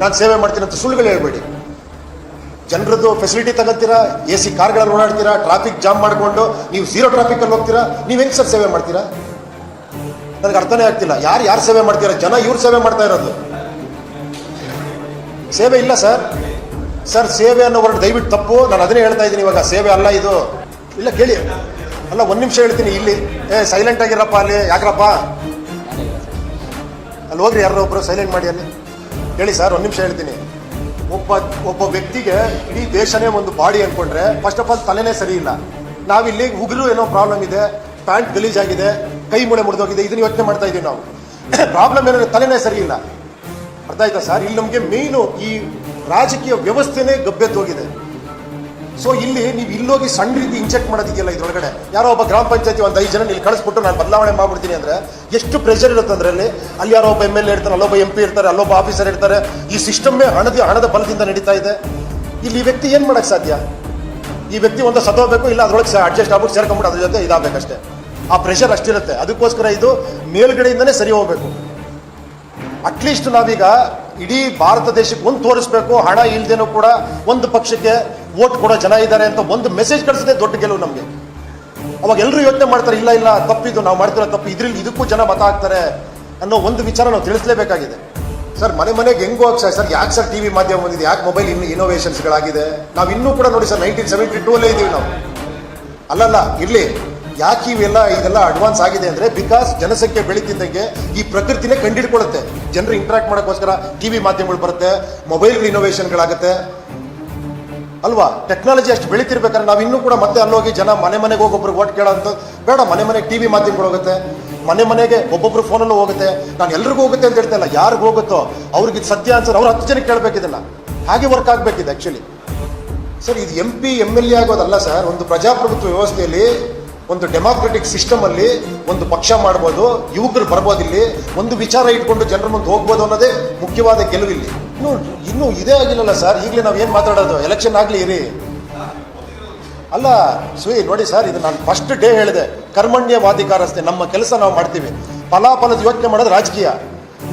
ನಾನು ಸೇವೆ ಮಾಡ್ತೀನಿ ಅಂತ ಸುಳ್ಳುಗಳು ಹೇಳ್ಬೇಡಿ. ಜನರದ್ದು ಫೆಸಿಲಿಟಿ ತಗೋತೀರಾ? ಎ ಸಿ ಕಾರ್ಗಳಲ್ಲಿ ಓಡಾಡ್ತೀರಾ? ಟ್ರಾಫಿಕ್ ಜಾಮ್ ಮಾಡಿಕೊಂಡು ನೀವು ಝೀರೋ ಟ್ರಾಫಿಕಲ್ಲಿ ಹೋಗ್ತೀರಾ? ನೀವು ಹೆಂಗೆ ಸರ್ ಸೇವೆ ಮಾಡ್ತೀರಾ? ನನಗೆ ಅರ್ಥನೇ ಆಗ್ತಿಲ್ಲ. ಯಾರು ಯಾರು ಸೇವೆ ಮಾಡ್ತೀರಾ? ಜನ ಇವ್ರು ಸೇವೆ ಮಾಡ್ತಾ ಇರೋದು. ಸೇವೆ ಇಲ್ಲ ಸರ್. ಸರ್, ಸೇವೆ ಅನ್ನೋ ವರ್ಡ್ ದಯವಿಟ್ಟು ತಪ್ಪು. ನಾನು ಅದನ್ನೇ ಹೇಳ್ತಾ ಇದ್ದೀನಿ ಇವಾಗ. ಸೇವೆ ಅಲ್ಲ ಇದು. ಇಲ್ಲ, ಕೇಳಿ. ಅಲ್ಲ, ಒಂದು ನಿಮಿಷ ಹೇಳ್ತೀನಿ. ಇಲ್ಲಿ, ಏ ಸೈಲೆಂಟ್ ಆಗಿರಪ್ಪ ಅಲ್ಲಿ. ಯಾಕ್ರಪ್ಪ? ಅಲ್ಲಿ ಹೋಗ್ರಿ, ಯಾರೋ ಒಬ್ರು. ಸೈಲೆಂಟ್ ಮಾಡಿ ಅಲ್ಲಿ. ಹೇಳಿ ಸರ್, ಒಂದು ನಿಮಿಷ ಹೇಳ್ತೀನಿ. ಒಬ್ಬ ಒಬ್ಬ ವ್ಯಕ್ತಿಗೆ ಇಡೀ ದೇಶನೇ ಒಂದು ಬಾಡಿ ಅನ್ಕೊಂಡ್ರೆ ಫಸ್ಟ್ ಆಫ್ ಆಲ್ ತಲೆನೇ ಸರಿ ಇಲ್ಲ. ನಾವಿಲ್ಲಿ ಉಗುರು ಏನೋ ಪ್ರಾಬ್ಲಮ್ ಇದೆ ಪ್ಯಾಂಟ್ ಗಲೀಜಾಗಿದೆ ಕೈ ಮುಳೆ ಮುರಿದೋಗಿದೆ, ಇದನ್ನ ಯೋಚನೆ ಮಾಡ್ತಾ ಇದೀವಿ ನಾವು. ಪ್ರಾಬ್ಲಮ್ ಏನಂದ್ರೆ ತಲೆನೇ ಸರಿ ಇಲ್ಲ. ಅರ್ಥ ಆಯ್ತಾ ಸರ್? ಇಲ್ಲಿ ನಮಗೆ ಮೇಯ್ನು ಈ ರಾಜಕೀಯ ವ್ಯವಸ್ಥೆನೇ ಗಬ್ಬೆದ್ದೋಗಿದೆ ಸೊ ಇಲ್ಲಿ ನೀವು ಇಲ್ಲೋಗಿ ಸಣ್ಣ ರೀತಿ ಇಂಜೆಕ್ಟ್ ಮಾಡೋದಿದೆಯಲ್ಲ ಇದ್ರೊಳಗಡೆ. ಯಾರೋ ಒಬ್ಬ ಗ್ರಾಮ ಪಂಚಾಯತಿ ಒಂದು ಐದು ಜನ ಇಲ್ಲಿ ಕಳಿಸ್ಬಿಟ್ಟು ನಾನು ಬದಲಾವಣೆ ಮಾಡ್ಬಿಡ್ತೀನಿ ಅಂದ್ರೆ ಎಷ್ಟು ಪ್ರೆಷರ್ ಇರುತ್ತೆ ಅಂದ್ರೆ ಅಲ್ಲಿ? ಅಲ್ಲಿ ಯಾರೋ ಒಬ್ಬ ಎಂ ಎಲ್ ಎ ಇರ್ತಾರೆ, ಅಲ್ಲೊಬ್ಬ ಎಂ ಪಿ ಇರ್ತಾರೆ, ಅಲ್ಲೊಬ್ಬ ಆಫೀಸರ್ ಇರ್ತಾರೆ. ಈ ಸಿಸ್ಟಮ್ಮೇ ಹಣದ ಹಣದ ಬಲದಿಂದ ನಡೀತಾ ಇದೆ. ಇಲ್ಲಿ ವ್ಯಕ್ತಿ ಏನು ಮಾಡೋಕ್ಕೆ ಸಾಧ್ಯ? ಈ ವ್ಯಕ್ತಿ ಒಂದು ಸತ್ತೋಗ್ಬೇಕು ಇಲ್ಲ ಅದ್ರೊಳಗೆ ಅಡ್ಜಸ್ಟ್ ಆಗ್ಬಿಟ್ಟು ಸೇರ್ಕೊಂಡ್ಬಿಟ್ಟು ಅದ್ರ ಜೊತೆ ಇದಾಗಬೇಕಷ್ಟೇ ಆ ಪ್ರೆಷರ್ ಅಷ್ಟಿರುತ್ತೆ. ಅದಕ್ಕೋಸ್ಕರ ಇದು ಮೇಲ್ಗಡೆಯಿಂದನೇ ಸರಿ ಹೋಗಬೇಕು. ಅಟ್ಲೀಸ್ಟ್ ನಾವೀಗ ಇಡೀ ಭಾರತ ದೇಶಕ್ಕೆ ಒಂದು ತೋರಿಸ್ಬೇಕು, ಹಣ ಇಲ್ಲದೇನೂ ಕೂಡ ಒಂದು ಪಕ್ಷಕ್ಕೆ ವೋಟ್ ಕೊಡೋ ಜನ ಇದ್ದಾರೆ ಅಂತ ಒಂದು ಮೆಸೇಜ್ ಕಳಿಸದೆ ದೊಡ್ಡ ಗೆಲುವು ನಮಗೆ. ಅವಾಗ ಎಲ್ಲರೂ ಯೋಚನೆ ಮಾಡ್ತಾರೆ, ಇಲ್ಲ ಇಲ್ಲ ತಪ್ಪಿದ್ದು ನಾವು ಮಾಡ್ತಿರೋ ತಪ್ಪು, ಇದ್ರಲ್ಲಿ ಇದಕ್ಕೂ ಜನ ಮತ ಹಾಕ್ತಾರೆ ಅನ್ನೋ ಒಂದು ವಿಚಾರ ನಾವು ತಿಳಿಸಲೇಬೇಕಾಗಿದೆ. ಸರ್, ಮನೆ ಮನೆಗೆ ಹೆಂಗು ಹೋಗಿ ಸರ್ ಯಾಕೆ ಸರ್ ಟಿ ವಿ ಮಾಧ್ಯಮ ಬಂದಿದೆ, ಯಾಕೆ ಮೊಬೈಲ್ ಇನ್ನು ಇನೋವೇಷನ್ಸ್ಗಳಾಗಿದೆ ನಾವು ಇನ್ನೂ ಕೂಡ ನೋಡಿ ಸರ್ ನೈನ್ಟೀನ್ ಸೆವೆಂಟಿ ಟೂ ಅಲ್ಲೇ ಇದ್ದೀವಿ ನಾವು. ಅಲ್ಲಲ್ಲ, ಇರಲಿ, ಯಾಕೆ ಇವೆಲ್ಲ, ಇದೆಲ್ಲ ಅಡ್ವಾನ್ಸ್ ಆಗಿದೆ ಅಂದ್ರೆ ಬಿಕಾಸ್ ಜನಸಂಖ್ಯೆ ಬೆಳೀತಿದ್ದಂಗೆ ಈ ಪ್ರಕೃತಿನೇ ಕಂಡಿಡ್ಕೊಳ್ಳುತ್ತೆ. ಜನರು ಇಂಟ್ರಾಕ್ಟ್ ಮಾಡೋಕ್ಕೋಸ್ಕರ ಟಿ ವಿ ಮಾಧ್ಯಮಗಳು ಬರುತ್ತೆ ಮೊಬೈಲ್ ಇನೋವೇಷನ್ಗಳಾಗುತ್ತೆ ಅಲ್ವಾ? ಟೆಕ್ನಾಲಜಿ ಅಷ್ಟು ಬೆಳೀತಿರ್ಬೇಕಾದ್ರೆ ನಾವು ಇನ್ನೂ ಕೂಡ ಮತ್ತೆ ಅಲ್ಲೋಗಿ ಜನ ಮನೆ ಮನೆಗೆ ಹೋಗೊಬ್ರು ಓಟ್ ಕೇಳೋಂಥ ಬೇಡ, ಮನೆ ಮನೆಗೆ ಟಿ ವಿ ಮಾಧ್ಯಮಗಳು ಹೋಗುತ್ತೆ. ಮನೆ ಮನೆಗೆ ಒಬ್ಬೊಬ್ರು ಫೋನಲ್ಲೂ ಹೋಗುತ್ತೆ. ನಾನು ಎಲ್ರಿಗೂ ಹೋಗುತ್ತೆ ಅಂತ ಹೇಳ್ತಾ ಇಲ್ಲ. ಯಾರಿಗೂ ಹೋಗುತ್ತೋ ಅವ್ರಿಗೆ ಇದು ಸತ್ಯ ಅನ್ಸೋದು ಅವ್ರು ಹತ್ತು ಜನಕ್ಕೆ ಕೇಳಬೇಕಿದಲ್ಲ ಹಾಗೆ ವರ್ಕ್ ಆಗಬೇಕಿದೆ ಆ್ಯಕ್ಚುಲಿ ಸರ್, ಇದು M P M L A ಆಗೋದಲ್ಲ sir. ಒಂದು ಪ್ರಜಾಪ್ರಭುತ್ವ ವ್ಯವಸ್ಥೆಯಲ್ಲಿ, ಒಂದು ಡೆಮಾಕ್ರೆಟಿಕ್ ಸಿಸ್ಟಮ್ ಅಲ್ಲಿ ಒಂದು ಪಕ್ಷ ಮಾಡ್ಬೋದು, ಯುವಕರು ಬರ್ಬೋದು ಇಲ್ಲಿ, ಒಂದು ವಿಚಾರ ಇಟ್ಕೊಂಡು ಜನರ ಮುಂದೆ ಹೋಗ್ಬೋದು ಅನ್ನೋದೇ ಮುಖ್ಯವಾದ ಗೆಲುವಿಲ್ಲಿ. ಇನ್ನು, ಇನ್ನೂ ಇದೇ ಆಗಿಲ್ಲಲ್ಲ ಸರ್. ಈಗಲೇ ನಾವು ಏನು ಮಾತಾಡೋದು? ಎಲೆಕ್ಷನ್ ಆಗಲಿ ಇರಿ. ಅಲ್ಲ, ಸುಯಿ, ನೋಡಿ ಸರ್, ಇದು ನಾನು ಫಸ್ಟ್ ಡೇ ಹೇಳಿದೆ. ಕರ್ಮಣ್ಯವಾಧಿಕಾರಸ್ತೆ ನಮ್ಮ ಕೆಲಸ ನಾವು ಮಾಡ್ತೀವಿ. ಫಲಾಫಲದ ಯೋಚನೆ ಮಾಡೋದು ರಾಜಕೀಯ.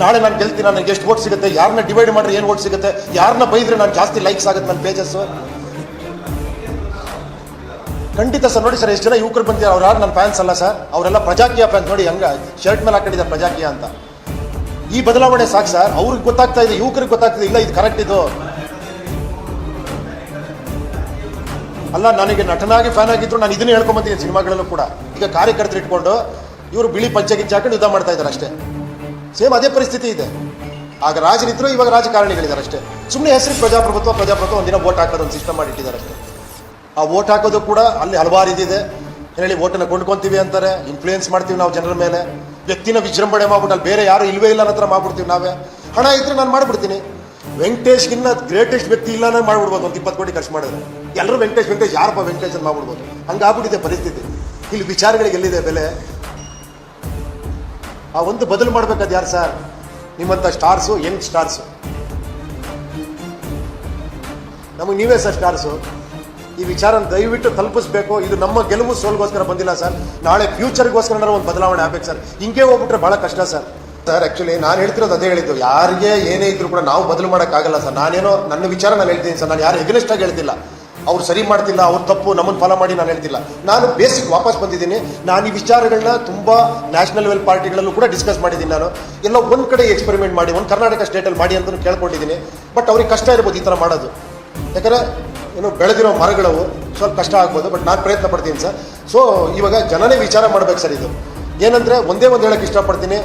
ನಾಳೆ ನಾನು ಗೆಲ್ತೀನಿ, ನನಗೆ ಎಷ್ಟು ಓಟ್ ಸಿಗುತ್ತೆ? ಯಾರನ್ನ ಡಿವೈಡ್ ಮಾಡಿದ್ರೆ ಏನು ಓಟ್ ಸಿಗುತ್ತೆ? ಯಾರನ್ನ ಬೈದ್ರೆ ನಾನು ಜಾಸ್ತಿ ಲೈಕ್ಸ್ ಆಗುತ್ತೆ ನನ್ನ ಪೇಜಸ್ ಖಂಡಿತ ಸರ್, ನೋಡಿ ಸರ್, ಎಷ್ಟು ಜನ ಯುವಕರು ಬಂದಿದ್ದಾರೆ. ಅವ್ರು ಯಾರು? ನನ್ನ ಫ್ಯಾನ್ಸ್ ಅಲ್ಲ ಸರ್. ಅವರೆಲ್ಲ ಪ್ರಜಾಕೀಯ ಫ್ಯಾನ್ಸ್ ನೋಡಿ, ಹಂಗ ಶರ್ಟ್ ಮೇಲೆ ಹಾಕೊಂಡಿದ್ದಾರೆ ಪ್ರಜಾಕೀಯ ಅಂತ. ಈ ಬದಲಾವಣೆ ಸಾಕು ಸರ್. ಅವ್ರಿಗೆ ಗೊತ್ತಾಗ್ತಾ ಇದೆ, ಯುವಕರಿಗೆ ಗೊತ್ತಾಗ್ತಿದೆ, ಇಲ್ಲ, ಇದು ಕರೆಕ್ಟ್ ಇದು. ಅಲ್ಲ, ನನಗೆ ನಟನಾಗಿ ಫ್ಯಾನ್ ಆಗಿದ್ರು, ನಾನು ಇದನ್ನ ಹೇಳ್ಕೊಂಬತ್ತೀನಿ ಸಿನಿಮಾಗಳಲ್ಲೂ ಕೂಡ. ಈಗ ಕಾರ್ಯಕರ್ತರು ಇಟ್ಕೊಂಡು, ಇವರು ಬಿಳಿ ಪಂಚೆ ಗಿಂಚೆ ಹಾಕೊಂಡು ಯುದ್ಧ ಮಾಡ್ತಾ ಇದ್ದಾರೆ ಅಷ್ಟೇ. ಸೇಮ್ ಅದೇ ಪರಿಸ್ಥಿತಿ ಇದೆ. ಆಗ ರಾಜರಿದ್ರು ಇವಾಗ ರಾಜಕಾರಣಿಗಳಿದ್ದಾರೆ ಅಷ್ಟೇ. ಸುಮ್ಮನೆ ಹೆಸರು ಪ್ರಜಾಪ್ರಭುತ್ವ ಪ್ರಜಾಪ್ರಭುತ್ವ ಒಂದಿನ ವೋಟ್ ಹಾಕೋದು ಒಂದು ಸಿಸ್ಟಮ್ ಮಾಡಿಟ್ಟಿದ್ದಾರೆ ಅಷ್ಟೇ. ಆ ವೋಟ್ ಹಾಕೋದು ಕೂಡ ಅಲ್ಲಿ ಹಲವಾರು ಇದಿದೆ. ಹೇಳಿ ವೋಟನ್ನು ಕೊಂಡ್ಕೊಂತೀವಿ ಅಂತಾರೆ ಇನ್ಫ್ಲೂಯೆನ್ಸ್ ಮಾಡ್ತೀವಿ ನಾವು ಜನರ ಮೇಲೆ. ವ್ಯಕ್ತಿನ ವಿಜೃಂಭಣೆ ಮಾಡ್ಬಿಟ್ಟು ಬೇರೆ ಯಾರು ಇಲ್ವೇ ಇಲ್ಲ ಹತ್ರ ಮಾಡ್ಬಿಡ್ತೀವಿ ನಾವೇ. ಹಣ ಇದ್ರೆ ನಾನು ಮಾಡ್ಬಿಡ್ತೀನಿ. ವೆಂಕಟೇಶ್ಗಿನ್ನ ಗ್ರೇಟೆಸ್ಟ್ ವ್ಯಕ್ತಿ ಇಲ್ಲ ನಾನು ಮಾಡ್ಬಿಡ್ಬೋದು, ಒಂದು ಇಪ್ಪತ್ತು ಕೋಟಿ ಖರ್ಚು ಮಾಡಿದ್ರೆ. ಎಲ್ಲರೂ ವೆಂಕಟೇಶ್ ವೆಂಕಟೇಶ್, ಯಾರಪ್ಪ ವೆಂಕಟೇಶ್ ಅಂತ ಮಾಡ್ಬಿಡ್ಬೋದು. ಹಂಗಾಗ್ಬಿಟ್ಟಿದೆ ಪರಿಸ್ಥಿತಿ. ಇಲ್ಲಿ ವಿಚಾರಗಳಿಗೆ ಎಲ್ಲಿದೆ ಬೆಲೆ? ಆ ಒಂದು ಬದಲು ಮಾಡ್ಬೇಕಾದ್ ಯಾರು ಸರ್ ನಿಮ್ಮಂಥ ಸ್ಟಾರ್ಸು ಯಂಗ್ ಸ್ಟಾರ್ಸು ನಮಗೆ ನೀವೇ ಸರ್ ಸ್ಟಾರ್ಸು ಈ ವಿಚಾರ ದಯವಿಟ್ಟು ತಲುಪಿಸ್ಬೇಕು. ಇದು ನಮ್ಮ ಗೆಲುವು ಸೋಲ್ಗೋಸ್ಕರ ಬಂದಿಲ್ಲ ಸರ್. ನಾಳೆ ಫ್ಯೂಚರ್ಗೋಸ್ಕರ ಒಂದು ಬದಲಾವಣೆ ಆಗ್ಬೇಕು ಸರ್. ಹಿಂಗೆ ಹೋಗ್ಬಿಟ್ರೆ ಬಹಳ ಕಷ್ಟ ಸರ್. ಸರ್ ಆ್ಯಕ್ಚುಲಿ ನಾನು ಹೇಳ್ತಿರೋದು ಅದೇ ಹೇಳಿದ್ದು. ಯಾರಿಗೆ ಏನೇ ಇದ್ರು ಕೂಡ ನಾವು ಬದಲು ಮಾಡೋಕ್ಕಾಗಲ್ಲ ಸರ್. ನಾನೇನೋ ನನ್ನ ವಿಚಾರ ನಾನು ಹೇಳ್ತೀನಿ ಸರ್. ನಾನು ಯಾರು ಆಗಿ ಹೇಳ್ತಿಲ್ಲ. ಅವ್ರು ಸರಿ ಮಾಡ್ತಿಲ್ಲ, ಅವ್ರು ತಪ್ಪು ನಮ್ಮನ್ನು ಫಾಲೋ ಮಾಡಿ ನಾನು ಹೇಳ್ತಿಲ್ಲ. ನಾನು ಬೇಸಿಕ್ ವಾಪಸ್ ಬಂದಿದ್ದೀನಿ. ನಾನು ಈ ವಿಚಾರಗಳನ್ನ ತುಂಬ ನ್ಯಾಷನಲ್ ಲೆವೆಲ್ ಪಾರ್ಟಿಗಳಲ್ಲೂ ಕೂಡ ಡಿಸ್ಕಸ್ ಮಾಡಿದ್ದೀನಿ ನಾನು. ಎಲ್ಲ ಒಂದು ಕಡೆ ಎಕ್ಸ್ಪೆರಿಮೆಂಟ್ ಮಾಡಿ, ಒಂದು ಕರ್ನಾಟಕ ಸ್ಟೇಟಲ್ಲಿ ಮಾಡಿ ಅಂತ ಕೇಳ್ಕೊಂಡಿದ್ದೀನಿ. ಬಟ್ ಅವ್ರಿಗೆ ಕಷ್ಟ ಇರ್ಬೋದು ಈ ಥರ ಮಾಡೋದು. ಯಾಕಂದರೆ ಏನು ಬೆಳೆದಿರೋ ಮರಗಳವು ಸ್ವಲ್ಪ ಕಷ್ಟ ಆಗ್ಬೋದು ಬಟ್ ನಾನು ಪ್ರಯತ್ನ ಪಡ್ತೀನಿ ಸರ್. ಸೊ ಇವಾಗ ಜನನೇ ವಿಚಾರ ಮಾಡ್ಬೇಕು ಸರ್ ಇದು. ಏನಂದರೆ ಒಂದೇ ಒಂದು ಹೇಳಕ್ಕೆ ಇಷ್ಟಪಡ್ತೀನಿ.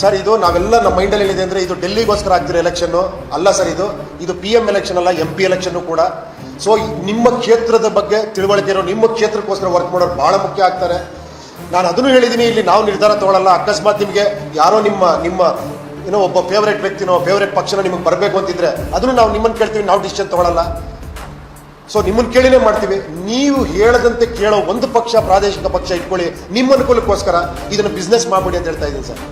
ಸರ್, ಇದು ನಾವೆಲ್ಲ ನಮ್ಮ ಮೈಂಡಲ್ಲಿ ಏನಿದೆ ಅಂದರೆ ಇದು ಡೆಲ್ಲಿಗೋಸ್ಕರ ಆಗ್ತಿರೋ ಎಲೆಕ್ಷನ್ನು ಅಲ್ಲ ಸರ್ ಇದು. ಇದು ಪಿ ಎಂ ಎಲೆಕ್ಷನ್ ಅಲ್ಲ ಎಂ ಪಿ ಎಲೆಕ್ಷನ್ನು ಕೂಡ. ಸೊ ನಿಮ್ಮ ಕ್ಷೇತ್ರದ ಬಗ್ಗೆ ತಿಳುವಳಿಕೆ ಇರೋ, ನಿಮ್ಮ ಕ್ಷೇತ್ರಕ್ಕೋಸ್ಕರ ವರ್ಕ್ ಮಾಡೋರು ಭಾಳ ಮುಖ್ಯ ಆಗ್ತಾರೆ. ನಾನು ಅದನ್ನು ಹೇಳಿದ್ದೀನಿ ಇಲ್ಲಿ ನಾವು ನಿರ್ಧಾರ ತಗೊಳ್ಳಲ್ಲ ಅಕಸ್ಮಾತ್ ನಿಮಗೆ ಯಾರೋ ನಿಮ್ಮ ನಿಮ್ಮ, ಏನೋ ಒಬ್ಬ ಫೇವ್ರೇಟ್ ವ್ಯಕ್ತಿನೋ ಫೇವ್ರೇಟ್ ಪಕ್ಷನೋ ನಿಮಗೆ ಬರಬೇಕು ಅಂತಿದ್ರೆ ಅದನ್ನು ನಾವು ನಿಮ್ಮನ್ನು ಕೇಳ್ತೀವಿ, ನಾವು ಡಿಸಿಷನ್ ತಗೊಳ್ಳಲ್ಲ ಸೊ ನಿಮ್ಮನ್ನು ಕೇಳಿನೇ ಮಾಡ್ತೀವಿ. ನೀವು ಹೇಳದಂತೆ ಕೇಳೋ ಒಂದು ಪಕ್ಷ, ಪ್ರಾದೇಶಿಕ ಪಕ್ಷ ಇಟ್ಕೊಳ್ಳಿ. ನಿಮ್ಮ ಅನುಕೂಲಕ್ಕೋಸ್ಕರ ಇದನ್ನು ಬಿಸ್ನೆಸ್ ಮಾಡಿಬಿಡಿ ಅಂತ ಹೇಳ್ತಾ ಇದ್ದೀನಿ ಸರ್